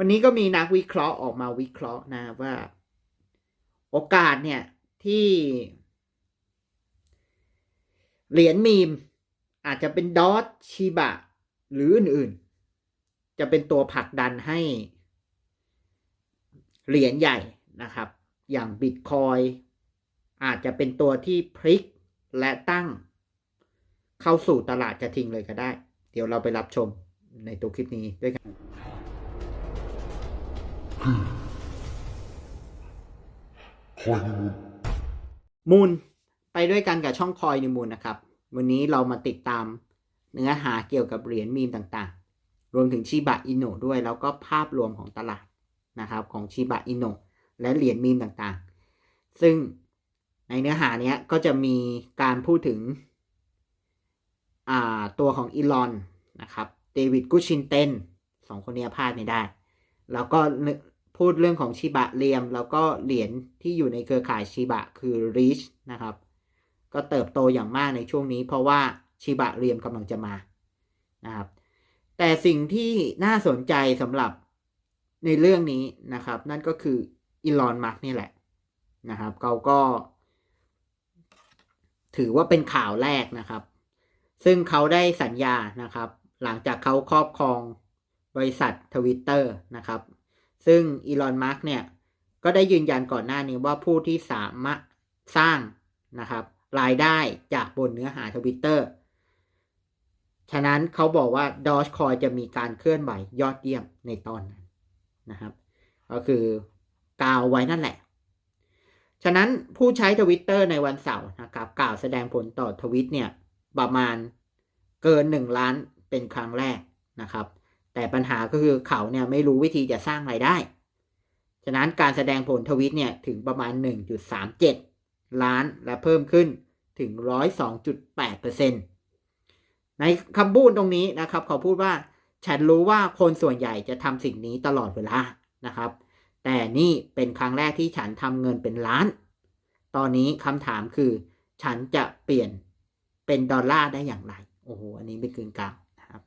วันนี้ก็มีนักวิเคราะห์ออกมาวิเคราะห์นะว่า โอกาสเนี่ยที่ เหรียญมีม อาจจะเป็นดอทชิบะ หรืออื่นๆ จะเป็นตัวผลักดันให้ เหรียญใหญ่นะครับ อย่างบิตคอยอาจจะเป็นตัวที่พลิกและตั้ง เข้าสู่ตลาดจะทิงเลยก็ได้ เดี๋ยวเราไปรับชมในตัวคลิปนี้ด้วยกัน มูลไปด้วยกันกับช่องคอยในมูลนะครับ วันนี้เรามาติดตามเนื้อหาเกี่ยวกับเหรียญมีมต่างๆ รวมถึงชิบะอิโนด้วยแล้วก็ภาพรวมของตลาดนะครับ ของชิบะอิโนและเหรียญมีมต่างๆ ซึ่งในเนื้อหาเนี้ยก็จะมีการพูดถึงตัวของอีลอนนะครับเดวิดกุชินเตนสองคนนี้พลาดไม่ได้ แล้วก็ พูดเรื่องของชิบะเรียม แล้วก็เหรียญที่อยู่ในเครือข่ายชิบะคือ Reach นะครับ ก็เติบโตอย่างมากในช่วงนี้ เพราะว่าชิบะเรียมกำลังจะมานะครับ แต่สิ่งที่น่าสนใจสำหรับในเรื่องนี้นะครับ นั่นก็คืออีลอนมัสนี่แหละนะครับเขาก็ ถือว่าเป็นข่าวแรกนะครับ ซึ่งเขาได้สัญญานะครับ หลังจากเขาครอบครองบริษัททวิตเตอร์นะครับ ซึ่งอีลอนมัสเนี่ย ก็ได้ยืนยันก่อนหน้านี้ว่าผู้ที่สามารถสร้างนะครับ รายได้จากบนเนื้อหาทวิตเตอร์ฉะนั้นเขาบอกว่าดอ g คอยจะมีการเคลื่อนไหวยอดเยี่ยมในตอนนั้นนะครับ ก็คือกล่าวไว้นั่นแหละ ฉะนั้นผู้ใช้ทวิตเตอร์ในวันเสาร์นะครับ กล่าวแสดงผลต่อทวิตเนี่ย ประมาณเกินหนึ่งล้านเป็นครั้งแรกนะครับ แต่ปัญหาก็คือเขาเนี่ยไม่รู้วิธีจะสร้างไรายได้ ฉะนั้นการแสดงผลทวิตเนี่ยถึงประมาณ 1.37 ล้านและเพิ่มขึ้นถึง 102.8%ในคำพูดตรงนี้นะครับ เขาพูดว่า ฉันรู้ว่าคนส่วนใหญ่จะทำสิ่งนี้ตลอดเวลานะครับ แต่นี่เป็นครั้งแรกที่ฉันทำเงินเป็นล้าน ตอนนี้คำถามคือ ฉันจะเปลี่ยนเป็นดอลลาร์ได้อย่างไร โอ้โห อันนี้เป็นกึ่งกลางนะครับ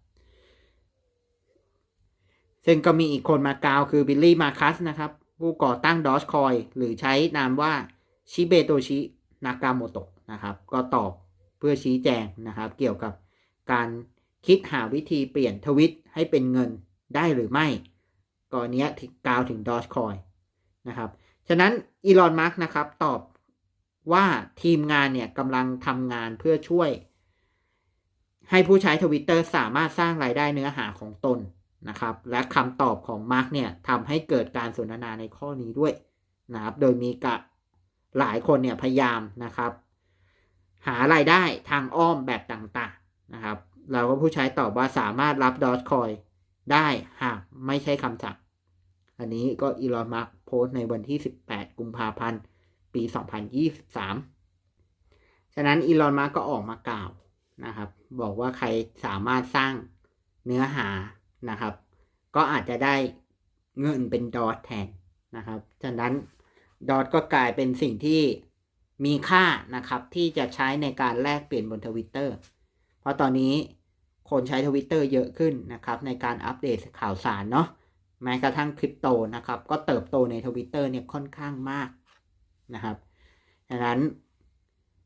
ซึ่งก็มีอีกคนมากาวคือบิลลี่มาคัสนะครับ ผู้ก่อตั้งดอ g คอยหรือใช้นามว่าชิเบโตชินากาโมโตะนะครับ ก็ตอบเพื่อชี้แจงนะครับ เกี่ยวกับการคิดหาวิธีเปลี่ยนทวิตให้เป็นเงินได้หรือไม่ ก่อนนี้กล่าวถึงดอ g คอยนะครับ ฉะนั้นอีลอนมาร์กนะครับตอบว่าทีมงานเนี่ยกำลังทำงานเพื่อช่วย ให้ผู้ใช้ทวิตเตอร์สามารถสร้างรายได้เนื้อหาของตน นะครับ และคำตอบของมาร์กเนี่ยทำให้เกิดการสนทนาในข้อนี้ด้วยนะครับ โดยมีกะหลายคนเนี่ยพยายามนะครับ หารายได้ทางอ้อมแบบต่างๆนะครับ เราก็ผู้ใช้ตอบว่าสามารถรับดอ g คอยได้หากไม่ใช่คำสั่ง อันนี้ก็อีลอนมาร์กโพสต์ในวันที่ 18 กุมภาพันธ์ ปี 2023 ฉะนั้นอีลอนมาร์กก็ออกมากล่าวนะครับ บอกว่าใครสามารถสร้างเนื้อหา นะครับ ก็อาจจะได้เงินเป็นดอทแทนนะครับฉะนั้นดอทก็กลายเป็นสิ่งที่มีค่านะครับที่จะใช้ในการแลกเปลี่ยนบนทวิตเตอร์เพราะตอนนี้คนใช้ทวิตเตอร์เยอะขึ้นนะครับในการอัปเดตข่าวสารเนาะแม้กระทั่งคริปโตนะครับ ก็เติบโตในทวิตเตอร์เนี่ยค่อนข้างมากนะครับดังนั้น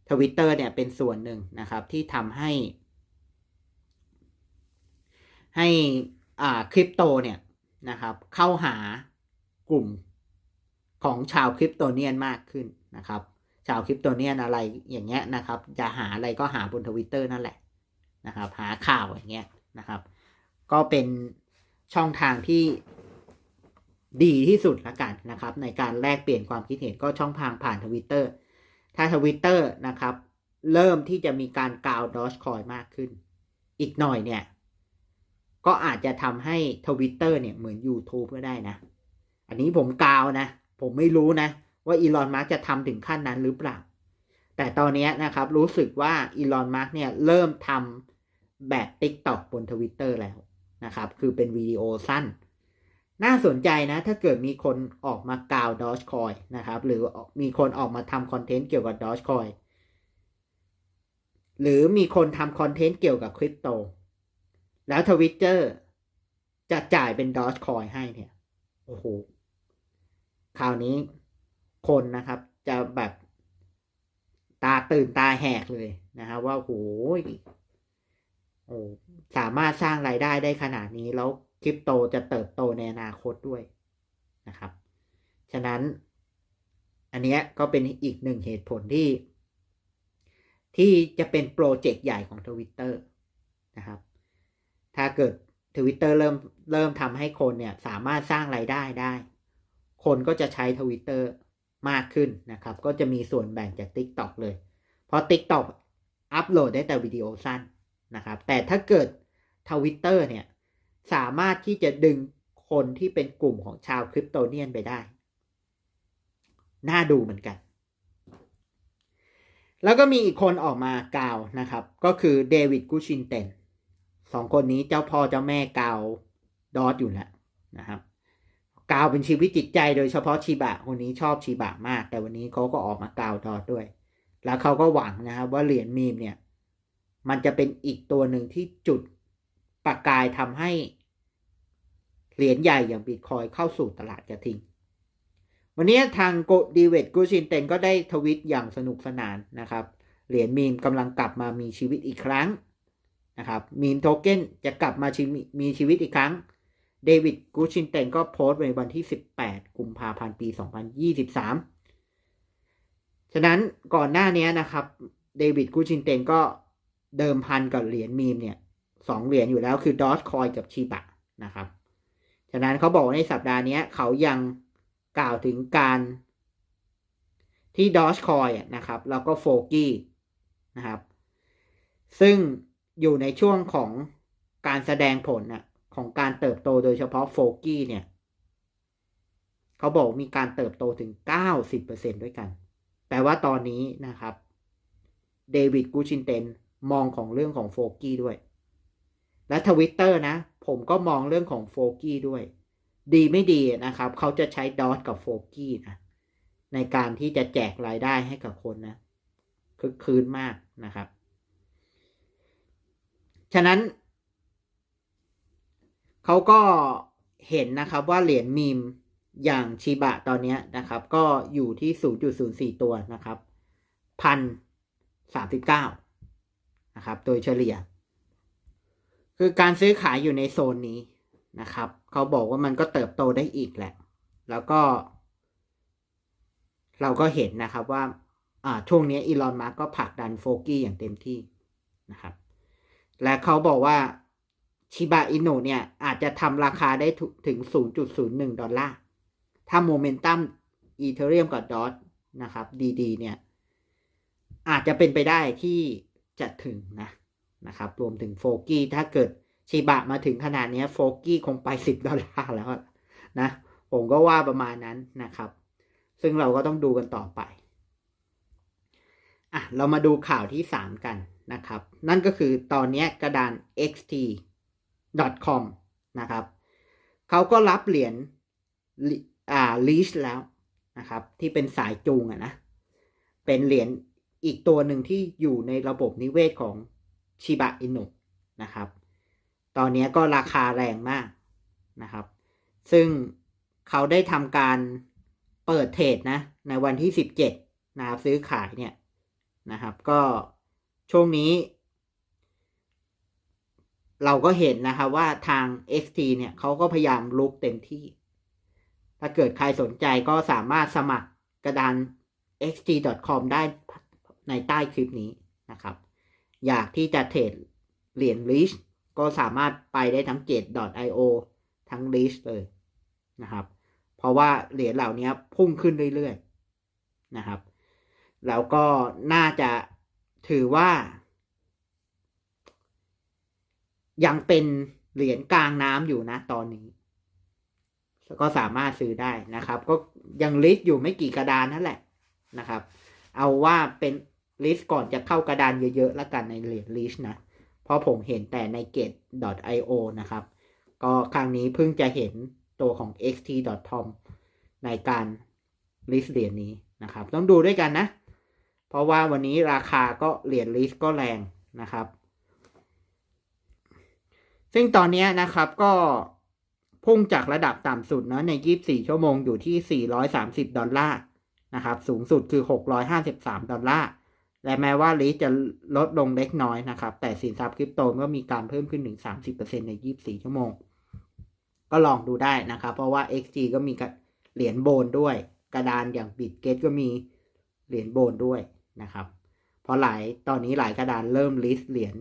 ทวิตเตอร์เนี่ยเป็นส่วนหนึ่งนะครับที่ทำให้ ให้ อ่าคริปโตเนี่ยนะครับเข้าหากลุ่มของชาวคริปโตเนียนมากขึ้นนะครับ ชาวคริปโตเนียนอะไรอย่างเงี้ยนะครับ จะหาอะไรก็หาบนทวิตเตอร์นั่นแหละนะครับ หาข่าวอย่างเงี้ยนะครับ ก็เป็นช่องทางที่ดีที่สุดละกันนะครับ ในการแลกเปลี่ยนความคิดเห็นก็ช่องทางผ่านทวิตเตอร์ถ้าทวิตเตอร์นะครับ เริ่มที่จะมีการกาวดอชคอยมากขึ้น อีกหน่อยเนี่ย ก็อาจจะทำให้ทวิตเตอร์เนี่ยเหมือน YouTube ก็ได้นะ อันนี้ผมกาวนะ ผมไม่รู้นะ ว่าอีลอนมาร์กจะทำถึงขั้นนั้นหรือเปล่า แต่ตอนนี้นะครับรู้สึกว่าอีลอนมาร์กเนี่ยเริ่มทำแบบ TikTok บนทวิตเตอร์แล้วนะครับ คือเป็นวิดีโอสั้น น่าสนใจนะ ถ้าเกิดมีคนออกมากาวดอ g คอยนะครับ หรือมีคนออกมาทำคอนเทนต์เกี่ยวกับดอ g คอยหรือมีคนทำคอนเทนต์เกี่ยวกับคริปโต แล้วทวิตเตอร์จะจ่ายเป็นดอ g คอยให้เนี่ย โอ้โห คราวนี้คนนะครับ จะแบบตาตื่นตาแหกเลยนะครับว่าโหยโอ้สามารถสร้างรายได้ได้ขนาดนี้แล้วคริปโตจะเติบโตในอนาคตด้วยนะครับ ฉะนั้น อันเนี้ยก็เป็นอีกหนึ่งเหตุผลที่ ที่จะเป็นโปรเจกต์ใหญ่ของ Twitter นะครับ ถ้าเกิด Twitter เริ่มเริ่มทำให้คนเนี่ยสามารถสร้างรายได้ได้ คนก็จะใช้ Twitter มากขึ้นนะครับ ก็จะมีส่วนแบ่งจาก TikTok เลย เพราะ TikTok อัปโหลดได้แต่วิดีโอสั้นนะครับ แต่ถ้าเกิด Twitter เนี่ยสามารถที่จะดึงคนที่เป็นกลุ่มของชาวคริปโตเนียนไปได้ น่าดูเหมือนกัน แล้วก็มีอีกคนออกมากล่าวนะครับ ก็คือเดวิดกูชินเตน สองคนนี้เจ้าพ่อเจ้าแม่กาวดอทอยู่แล้วนะครับกาวเป็นชีวิตจิตใจโดยเฉพาะชีบะคนนี้ชอบชีบะมาก แต่วันนี้เขาก็ออกมากาวดอทด้วย แล้วเขาก็หวังนะครับว่าเหรียญมีมเนี่ย มันจะเป็นอีกตัวหนึ่งที่จุดประกายทำให้เหรียญใหญ่อย่างบิตคอยเข้าสู่ตลาดกระทิง วันนี้ทางโกดีเวตกูชินเตนก็ได้ทวิตอย่างสนุกสนานนะครับ เหรียญมีมกำลังกลับมามีชีวิตอีกครั้ง นะครับมีมโทเก้นจะกลับมาชีวิตมีชีวิตอีกครั้ง เดวิดกูชินเตนก็โพสต์ในวันที่ 18 กุมภาพันธ์ปี 2023 ฉะนั้นก่อนหน้านี้นะครับ เดวิดกูชินเตนก็เดิมพันกับเหรียญมีมเนี่ยสองเหรียญอยู่แล้วคือดอสคอยกับชีบะนะครับ ฉะนั้นเขาบอกในสัปดาห์นี้เขายังกล่าวถึงการที่ดอชคอยนะครับ แล้วก็โฟกี้นะครับ ซึ่ง อยู่ในช่วงของการแสดงผลนะของการเติบโตโดยเฉพาะโฟกี้เนี่ย เขาบอกมีการเติบโตถึง 90%ด้วยกัน แปลว่าตอนนี้นะครับเดวิดกูชินเตนมองของเรื่องของโฟกี้ด้วย และทวิตเตอร์นะ ผมก็มองเรื่องของโฟกี้ด้วย ดีไม่ดีนะครับ เขาจะใช้ดอทกับโฟกี้นะในการที่จะแจกรายได้ให้กับคนนะคือคืนมากนะครับ ฉะนั้น เขาก็เห็นนะครับว่าเหรียญมีมอย่างชิบะตอนนี้นะครับ ก็อยู่ที่ 0.04 ตัวนะครับพันสามสิบเก้านะครับ โดยเฉลี่ย คือการซื้อขายอยู่ในโซนนี้นะครับ เขาบอกว่ามันก็เติบโตได้อีกแหละ แล้วก็ เราก็เห็นนะครับว่า อ่าช่วงนี้อีลอนมาร์กก็ผลักดันโฟกี้อย่างเต็มที่นะครับ และเขาบอกว่าชิบะอินุเนี่ย อาจจะทำราคาได้ถึง 0.01 ดอลลาร์ ถ้าโมเมนตัมอีเทเรียมกับดอทนะครับ ดีๆ เนี่ย อาจจะเป็นไปได้ที่จะถึงนะนะครับ รวมถึงโฟกี้ถ้าเกิดชิบะมาถึงขนาดนี้โฟกี้คงไป 10 ดอลลาร์แล้วนะ ผมก็ว่าประมาณนั้นนะครับ ซึ่งเราก็ต้องดูกันต่อไป อะ เรามาดูข่าวที่ 3 กัน นะครับ นั่นก็คือตอนนี้กระดาน xt.com นะครับเขาก็รับเหรียญอ่าลีชแล้วนะครับ ที่เป็นสายจูงอะนะ เป็นเหรียญอีกตัวหนึ่งที่อยู่ในระบบนิเวศของชิบะอินุนะครับ ตอนนี้ก็ราคาแรงมากนะครับ ซึ่งเขาได้ทำการเปิดเทรดนะ ในวันที่ 17นะครับซื้อขายเนี่ยนะครับ ก็ ช่วงนี้ เราก็เห็นนะครับว่าทาง XT เนี่ยเขาก็พยายามลุกเต็มที่ ถ้าเกิดใครสนใจก็สามารถสมัครกระดาน xt.com ได้ในใต้คลิปนี้นะครับ อยากที่จะเทรดเหรียญ leash ก็สามารถไปได้ทั้ง jet.io ทั้ง leash เลยนะครับ เพราะว่าเหรียญเหล่านี้พุ่งขึ้นเรื่อยๆนะครับ แล้วก็น่าจะ ถือว่า ยังเป็นเหรียญกลางน้ำอยู่นะตอนนี้ก็สามารถซื้อได้นะครับ ก็ยังลิสต์อยู่ไม่กี่กระดานนั่นแหละนะครับ เอาว่าเป็นลิสต์ก่อนจะเข้ากระดานเยอะๆแล้วกันในเหรียญลิสต์นะ เพราะผมเห็นแต่ใน gate.io นะครับ ก็ครั้งนี้เพิ่งจะเห็นตัวของ xt.com ในการลิสต์เหรียญนี้นะครับ ต้องดูด้วยกันนะ ราะว่าวันนี้ราคาก็เหรียญลิสก็แรงนะครับ ซึ่งตอนนี้นะครับก็พุ่งจากระดับต่ำสุดนะใน 24 ชั่วโมงอยู่ที่ 430 ดอลลาร์นะครับ สูงสุดคือ 653 ดอลลาร์ และแม้ว่าลิสจะลดลงเล็กน้อยนะครับ แต่สินทรัพย์คริปโตก็มีการเพิ่มขึ้นถึง 30%ใน 24 ชั่วโมง ก็ลองดูได้นะครับ เพราะว่า XG ก็มีเหรียญโบนด้วย กระดานอย่างบิตเกตก็มีเหรียญโบนด้วย นะครับเพราะหลายตอนนี้หลายกระดานเริ่มลิสต์เหรียญ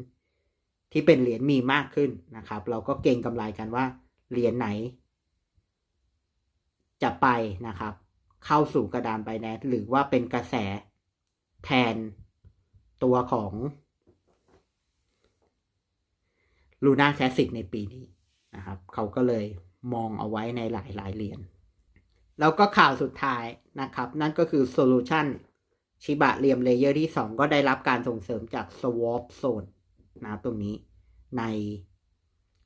ที่เป็นเหรียญมีมากขึ้นนะครับ เราก็เก่งกำไรกันว่าเหรียญไหน จะไปนะครับ เข้าสู่กระดานไบแนนหรือว่าเป็นกระแสแทนตัวของลูน่าแคสสิกในปีนี้นะครับ เขาก็เลยมองเอาไว้ในหลายหลายเหรียญแล้วก็ข่าวสุดท้ายนะครับ นั่นก็คือโซลูชัน ชิบะเรียมเลเยอร์ที่ 2 ก็ได้รับการส่งเสริมจาก Swap Zone นะตรงนี้ใน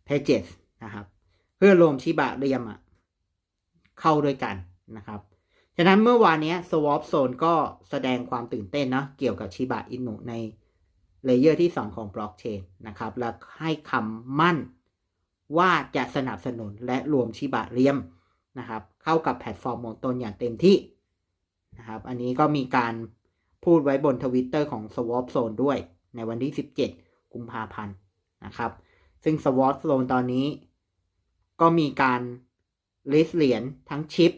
Pages นะครับ เพื่อรวมชิบะเรียมอะเข้าด้วยกันนะครับฉะนั้นเมื่อวานนี้ Swap Zone ก็แสดงความตื่นเต้นนะเกี่ยวกับชิบะอินุในเลเยอร์ที่ 2 ของบล็อกเชนนะครับ และให้คำมั่นว่าจะสนับสนุนและรวมชิบะเรียมนะครับ เข้ากับแพลตฟอร์มมงตนอย่างเต็มที่นะครับ อันนี้ก็มีการ พูดไว้บนทวิตเตอร์ของ Swap Zone ด้วย ในวันที่ 17 กุมภาพันธ์นะครับ ซึ่ง Swap Zone ตอนนี้ ก็มีการลิสเหรียญทั้งชิป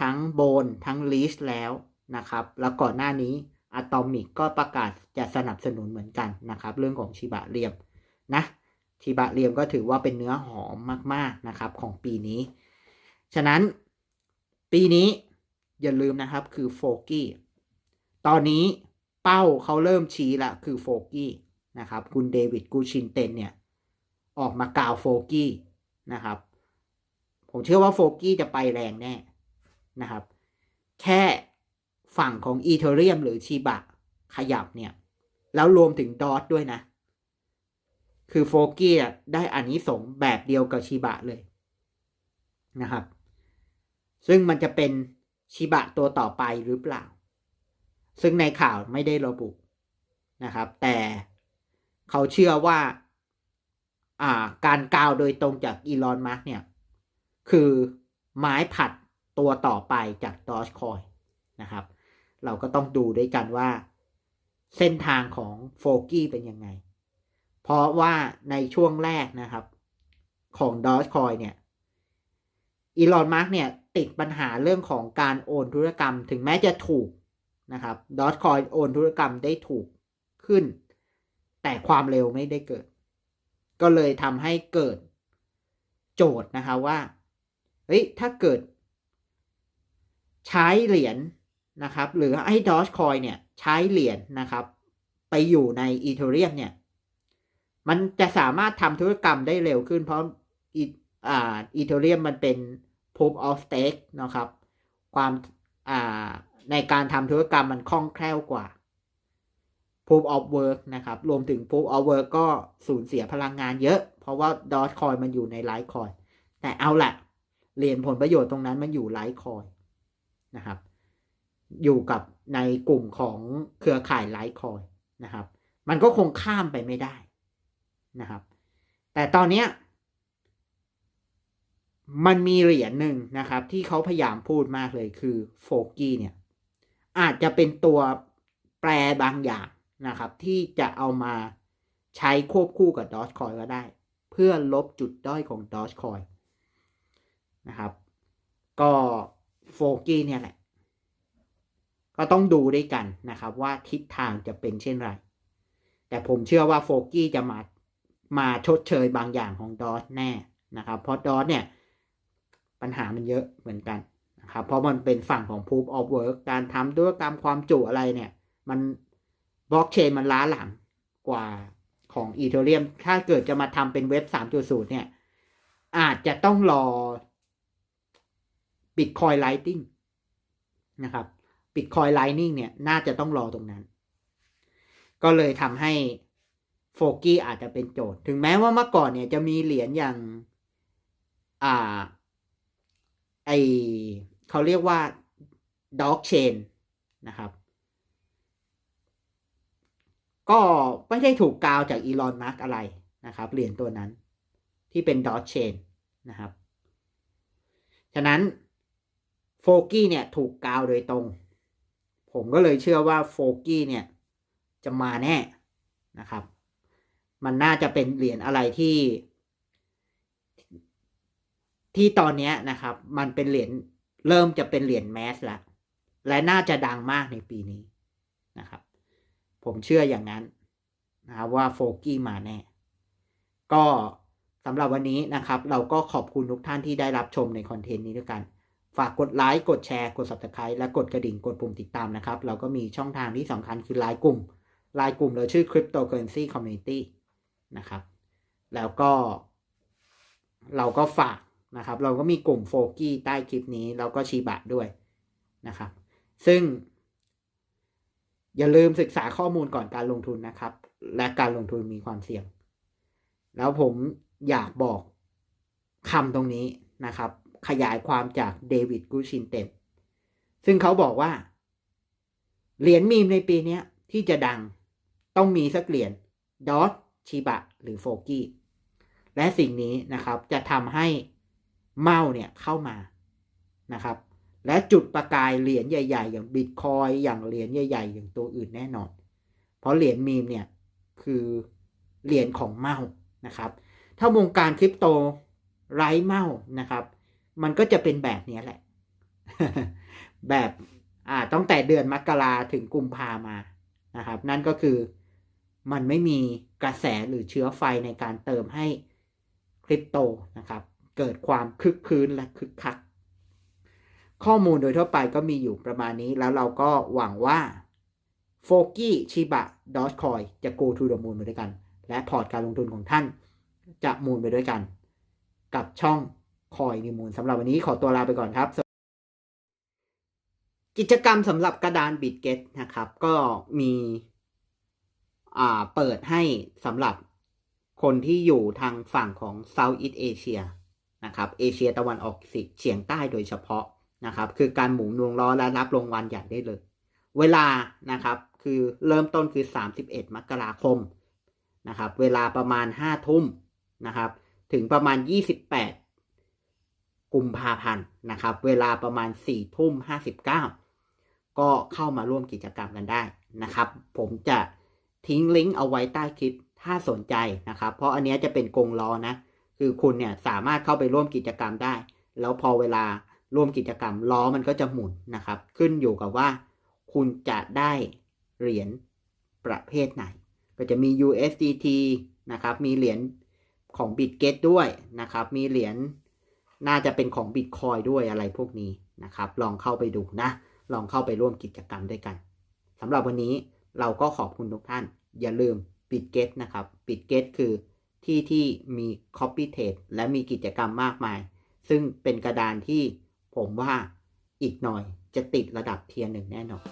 ทั้งโบน ทั้งลิสแล้วนะครับ แล้วก่อนหน้านี้อะตอมิกก็ประกาศจะสนับสนุนเหมือนกันนะครับ เรื่องของชิบะเรียมนะชิบะเรียมก็ถือว่าเป็นเนื้อหอมมาก ๆนะครับของปีนี้ ฉะนั้นปีนี้อย่าลืมนะครับคือโฟกี้ ตอนนี้เป้าเขาเริ่มชี้ละคือโฟกี้นะครับ คุณเดวิดกูชินเตนเนี่ย ออกมากล่าวโฟกี้นะครับ ผมเชื่อว่าโฟกี้จะไปแรงแน่นะครับ แค่ฝั่งของอีเทเรียมหรือชีบะขยับเนี่ย แล้วรวมถึงดอทด้วยนะ คือโฟกี้ได้อันนี้สงแบบเดียวกับชีบะเลยนะครับ ซึ่งมันจะเป็นชิบะตัวต่อไปหรือเปล่า ซึ่งในข่าวไม่ได้ระบุนะครับ แต่เขาเชื่อว่าอ่าการกาวโดยตรงจากอีลอนมาร์กเนี่ย คือไม้ผัดตัวต่อไปจากดอชคอยนะครับ เราก็ต้องดูด้วยกันว่า เส้นทางของโฟกี้เป็นยังไง เพราะว่าในช่วงแรกนะครับของดอชคอยเนี่ยอีลอนมาร์กเนี่ยติดปัญหาเรื่องของการโอนธุรกรรม ถึงแม้จะถูก นะครับดอทคอยโอนธุรกรรมได้ถูกขึ้น แต่ความเร็วไม่ได้เกิด ก็เลยทำให้เกิดโจทย์นะคะว่าเฮ้ยถ้าเกิด ใช้เหรียญนะครับ หรือให้ดอทคอยเนี่ยใช้เหรียญนะครับ ไปอยู่ในอีเทเรียมเนี่ย มันจะสามารถทำธุรกรรมได้เร็วขึ้นเพราะอ่าอีเทเรียมมันเป็น proof of stake นะครับ ความอ่า ในการทำธุรกรรมมันคล่องแคล่วกว่า proof of work นะครับ รวมถึง proof of work ก็สูญเสียพลังงานเยอะ เพราะว่า Dogecoin มันอยู่ใน Litecoin แต่เอาละเหรียญผลประโยชน์ตรงนั้นมันอยู่ Litecoin นะครับ อยู่กับในกลุ่มของเครือข่าย Litecoin นะครับ มันก็คงข้ามไปไม่ได้นะครับ แต่ตอนนี้มันมีเหรียญหนึ่งนะครับ ที่เขาพยายามพูดมากเลยคือโฟกี้เนี่ย อาจจะเป็นตัวแปรบางอย่างนะครับ ที่จะเอามาใช้ควบคู่กับดอชคอยก็ได้ เพื่อลบจุดด้อยของดอชคอยนะครับ ก็โฟกี้เนี่ยแหละ ก็ต้องดูด้วยกันนะครับ ว่าทิศทางจะเป็นเช่นไร แต่ผมเชื่อว่าโฟกี้จะมามาชดเชยบางอย่างของดอสแน่นะครับ เพราะดอสเนี่ย ปัญหามันเยอะเหมือนกัน นะครับเพราะมันเป็นฝั่งของ proof of work การทำธุรกรรมความจุอะไรเนี่ย มันบล็อกเชนมันล้าหลังกว่าของอีเทเรียมถ้าเกิดจะมาทำเป็นเว็บ 3.0 เนี่ย อาจจะต้องรอ Bitcoin Lightning นะครับ Bitcoin Lightning เนี่ย น่าจะต้องรอตรงนั้น ก็เลยทำให้โฟกี้อาจจะเป็นโจทย์ ถึงแม้ว่าเมื่อก่อนเนี่ยจะมีเหรียญอย่าง อ่า ไอ เขาเรียกว่าด็อกเชนนะครับ ก็ไม่ได้ถูกกาวจากอีลอนมาร์กอะไรนะครับ เหรียญตัวนั้นที่เป็นดอทเชนนะครับ ฉะนั้นโฟกี้เนี่ยถูกกาวโดยตรง ผมก็เลยเชื่อว่าโฟกี้เนี่ยจะมาแน่นะครับ มันน่าจะเป็นเหรียญอะไรที่ ที่ตอนนี้นะครับ มันเป็นเหรียญ เริ่มจะเป็นเหรียญแมสแล้วและน่าจะดังมากในปีนี้นะครับ ผมเชื่ออย่างนั้นนะครับว่าโฟกี้มาแน่ ก็สำหรับวันนี้นะครับ เราก็ขอบคุณทุกท่านที่ได้รับชมในคอนเทนต์นี้ด้วยกัน ฝากกดไลค์ กดแชร์ กด subscribe และกดกระดิ่ง กดปุ่มติดตามนะครับ เราก็มีช่องทางที่สำคัญคือไลน์กลุ่ม ไลน์กลุ่มเราชื่อ Cryptocurrency Community นะครับ แล้วก็เราก็ฝาก นะครับ เราก็มีกลุ่มโฟกี้ใต้คลิปนี้ แล้วก็ชีบะด้วยนะครับ ซึ่ง อย่าลืมศึกษาข้อมูลก่อนการลงทุนนะครับ และการลงทุนมีความเสี่ยง แล้วผมอยากบอกคำตรงนี้นะครับ ขยายความจากเดวิดกูชินเต็มซึ่งเขาบอกว่า เหรียญมีมในปีนี้ที่จะดังต้องมีสักเหรียญดอทชิบะหรือโฟกี้และสิ่งนี้นะครับจะทำให้ เมาเนี่ยเข้ามานะครับ และจุดประกายเหรียญใหญ่ ๆ อย่างบิตคอยอย่างเหรียญใหญ่ ๆ อย่างตัวอื่นแน่นอน เพราะเหรียญมีมเนี่ยคือเหรียญของเมานะครับ ถ้าวงการคริปโตไร้เมานะครับ มันก็จะเป็นแบบนี้แหละ แบบอ่าตั้งแต่เดือนมกราถึงกุมภามานะครับ นั่นก็คือมันไม่มีกระแสหรือเชื้อไฟในการเติมให้คริปโตนะครับ เกิดความคึกคืนและคึกคัก ข้อมูลโดยทั่วไปก็มีอยู่ประมาณนี้แล้วเราก็หวังว่าโฟกี้ชิบะดอ g คอยจะ go to the moon ไปด้วยกัน และพอร์ตการลงทุนของท่านจะมูลไปด้วยกัน กับช่องคอยนิมูลสำหรับวันนี้ขอตัวลาไปก่อนครับ กิจกรรมสำหรับกระดานบิตเกตนะครับ ก็มีเปิดให้สำหรับคนที่อยู่ทางฝั่งของ Southeast Asia นะครับเอเชียตะวันออกเฉียงใต้โดยเฉพาะนะครับคือการหมุนวงล้อและรับรางวัลใหญ่ได้เลย เวลานะครับคือเริ่มต้นคือ 31 มกราคมนะครับเวลาประมาณ 5 ทุ่มนะครับถึงประมาณ 28 กุมภาพันธ์นะครับเวลาประมาณ 4 ทุ่ม 59 ก็เข้ามาร่วมกิจกรรมกันได้นะครับ ผมจะทิ้งลิงก์เอาไว้ใต้คลิปถ้าสนใจนะครับ เพราะอันนี้จะเป็นกงล้อนะ คือคุณเนี่ยสามารถเข้าไปร่วมกิจกรรมได้ แล้วพอเวลาร่วมกิจกรรมล้อมันก็จะหมุนนะครับ ขึ้นอยู่กับว่า คุณจะได้เหรียญประเภทไหน ก็จะมี USDT นะครับ มีเหรียญของ BitGet ด้วยนะครับ มีเหรียญน่าจะเป็นของ Bitcoin ด้วยอะไรพวกนี้นะครับ ลองเข้าไปดูนะ ลองเข้าไปร่วมกิจกรรมด้วยกันสำหรับวันนี้เราก็ขอบคุณทุกท่าน อย่าลืม BitGet นะครับ BitGet คือ ที่ที่มี Copy tape และมีกิจกรรมมากมาย ซึ่งเป็นกระดานที่ผมว่าอีกหน่อยจะติดระดับเทียร์หนึ่งแน่นอน